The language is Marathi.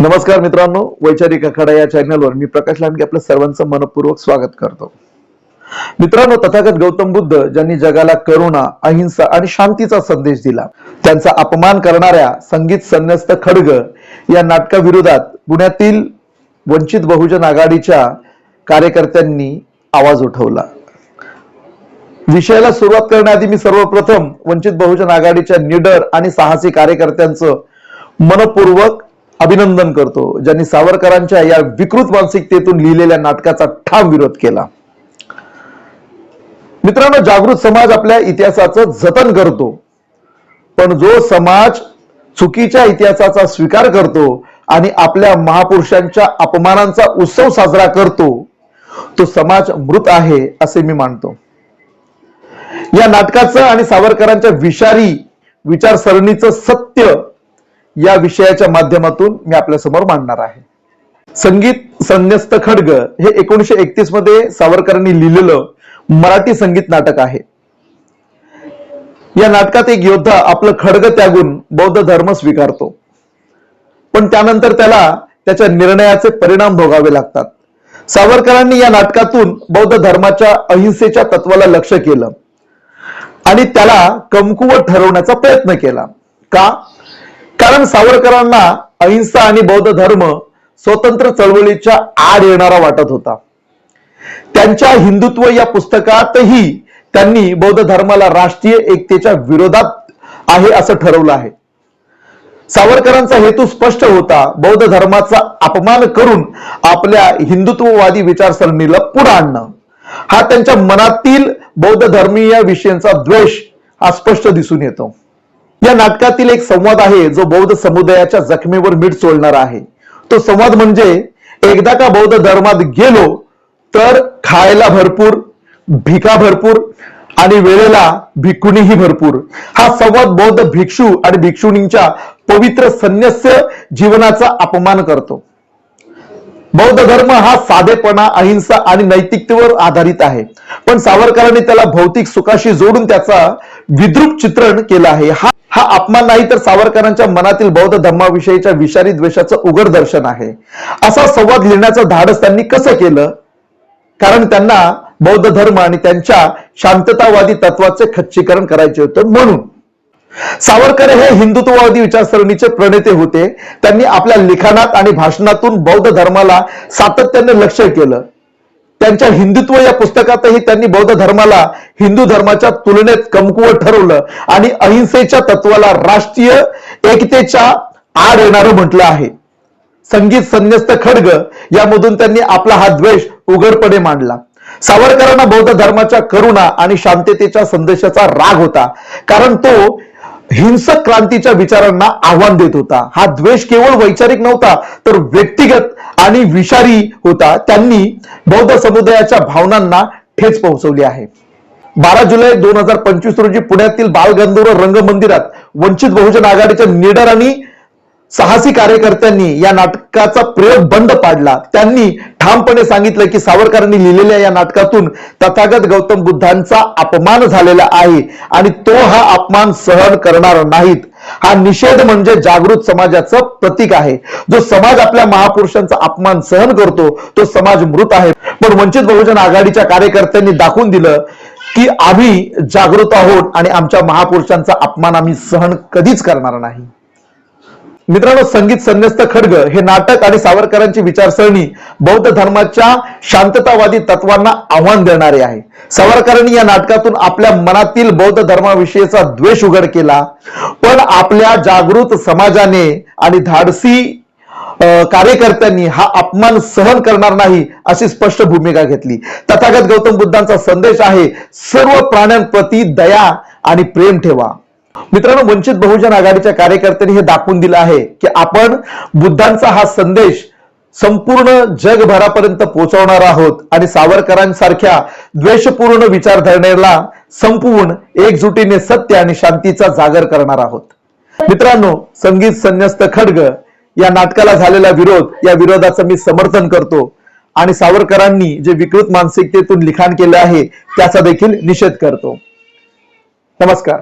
नमस्कार मित्रांनो वैचारिक अखाडा या चॅनलवर मी प्रकाश लांडगे आपलं सर्वांचं मनपूर्वक स्वागत करतो. मित्रांनो तथागत गौतम बुद्ध ज्यांनी जगाला करुणा अहिंसा आणि शांतीचा संदेश दिला त्यांचा अपमान करणाऱ्या संगीत संन्यस्त खडग या नाटकाविरोधात पुण्यातील वंचित बहुजन आघाडीच्या कार्यकर्त्यांनी आवाज उठवला. विषयाला सुरुवात करण्याआधी मी सर्वप्रथम वंचित बहुजन आघाडीच्या निडर आणि साहसी कार्यकर्त्यांचं मनपूर्वक अभिनंदन करतो. ज्यांनी सावरकरांच्या या विकृत मानसिकतेतून लिहिलेल्या नाटकाचा ठाम विरोध केला. मित्रांनो जागृत समाज आपल्या इतिहासाचं जतन करतो. पण जो समाज चुकीच्या इतिहासाचा स्वीकार करतो आणि आपल्या महापुरुषांच्या अपमानांचा उत्सव साजरा करतो तो समाज मृत आहे असे मी मानतो. या नाटकाचं आणि सावरकरांच्या विषारी विचारसरणीचं सत्य या विषयाच्या माध्यमातून मी आपल्यासमोर मांडणार आहे. संगीत संन्यस्त खडग हे एकोणीशे एकतीसमध्ये सावरकरांनी लिहिलेलं मराठी संगीत नाटक आहे. या नाटकात एक योद्धा आपलं खडग त्यागून बौद्ध धर्म स्वीकारतो. पण त्यानंतर त्याला त्याच्या निर्णयाचे परिणाम भोगावे लागतात. सावरकरांनी या नाटकातून बौद्ध धर्माच्या अहिंसेच्या तत्वाला लक्ष केलं. आणि त्याला कमकुवत ठरवण्याचा प्रयत्न केला. का? कारण सावरकरांना अहिंसा आणि बौद्ध धर्म स्वतंत्र चळवळीच्या आड येणारा वाटत होता. त्यांच्या हिंदुत्व या पुस्तकातही त्यांनी बौद्ध धर्माला राष्ट्रीय एकतेच्या विरोधात आहे असं ठरवलं आहे. सावरकरांचा हेतू स्पष्ट होता बौद्ध धर्माचा अपमान करून आपल्या हिंदुत्ववादी विचारसरणीला पुढे आणणं. हा त्यांच्या मनातील बौद्ध धर्मीय विषयांचा द्वेष हा स्पष्ट दिसून येतो. या नाटकातील एक संवाद आहे जो बौद्ध समुदायाच्या जखमेवर मीठ चोळणार आहे. तो संवाद म्हणजे एकदा का बौद्ध धर्मात गेलो तर खायला भरपूर भिका भरपूर आणि वेळेला भिकुणीही भरपूर. हा संवाद बौद्ध भिक्षू आणि भिक्षुणींच्या पवित्र संन्यस्य जीवनाचा अपमान करतो. बौद्ध धर्म हा साधेपणा अहिंसा आणि नैतिकतेवर आधारित आहे. पण सावरकरांनी त्याला भौतिक सुखाशी जोडून त्याचा विद्रूप चित्रण केलं आहे. हा हा अपमान नाही तर सावरकरांच्या मनातील बौद्ध धर्माविषयीच्या विषारी द्वेषाचं उघड दर्शन आहे. असा संवाद लिहिण्याचं धाडस त्यांनी कसं केलं? कारण त्यांना बौद्ध धर्म आणि त्यांच्या शांततावादी तत्वाचे खच्चीकरण करायचे होते म्हणून. सावरकर हे हिंदुत्ववादी विचारसरणीचे प्रणेते होते. त्यांनी आपल्या लिखाणात आणि भाषणातून बौद्ध धर्माला सातत्याने लक्ष केलं. त्यांच्या हिंदुत्व या पुस्तकातही त्यांनी बौद्ध धर्माला हिंदू धर्माच्या तुलनेत कमकुवत ठरवलं. आणि अहिंसेच्या तत्वाला राष्ट्रीय एकतेच्या आड येणारं म्हटलं आहे. संगीत संन्यस्त खडग यामधून त्यांनी आपला हा द्वेष उघडपणे मांडला. सावरकरांना बौद्ध धर्माच्या करुणा आणि शांततेच्या संदेशाचा राग होता. कारण तो हिंसक क्रांतीच्या विचारांना आव्हान देत होता. हा द्वेष केवळ वैचारिक नव्हता तर व्यक्तिगत आणि विषारी होता. त्यांनी बौद्ध समुदायाच्या भावनांना ठेच पोहोचवली आहे. बारा जुलै दोन हजार पंचवीस रोजी पुण्यातील बालगंधर्व रंग मंदिरात वंचित बहुजन आघाडीच्या निडर आणि साहसी कार्यकर्त्यांनी या नाटकाचा प्रयोग बंद पाडला. त्यांनी ठामपणे सांगितलं की सावरकरांनी लिहिलेल्या या नाटकातून तथागत गौतम बुद्धांचा अपमान झालेला आहे आणि तो हा अपमान सहन करणार नाहीत. हा निषेध म्हणजे जागृत समाजाचं प्रतीक आहे. जो समाज आपल्या महापुरुषांचा अपमान सहन करतो तो समाज मृत आहे. पण वंचित बहुजन आघाडीच्या कार्यकर्त्यांनी दाखवून दिलं की आम्ही जागृत आहोत आणि आमच्या महापुरुषांचा अपमान आम्ही सहन कधीच करणार नाही. मित्रांनो संगीत संन्यस्त खडग हे नाटक आणि सावरकरांची विचारसरणी बौद्ध धर्माच्या शांततावादी तत्वांना आव्हान देणारे आहे. सावरकरांनी या नाटकातून आपल्या मनातील बौद्ध धर्माविषयीचा द्वेष उघड केला पण आपल्या जागृत समाजाने आणि धाडसी कार्यकर्त्यांनी हा अपमान सहन करणार नाही अशी स्पष्ट भूमिका घेतली. तथागत गौतम बुद्धांचा संदेश आहे सर्व प्राण्यांप्रती दया आणि प्रेम ठेवा. मित्रांनो वंचित बहुजन आघाडीच्या कार्यकर्त्यांनी हे दाखवून दिलं आहे की आपण बुद्धांचा हा संदेश संपूर्ण जगभरापर्यंत पोहोचवणार आहोत आणि सावरकरांसारख्या द्वेषपूर्ण विचारधारणेला संपवून एकजुटीने सत्य आणि शांतीचा जागर करणार आहोत. मित्रांनो संगीत संन्यस्त खडग या नाटकाला झालेला विरोध या विरोधाचं मी समर्थन करतो आणि सावरकरांनी जे विकृत मानसिकतेतून लिखाण केलं आहे त्याचा देखील निषेध करतो. नमस्कार.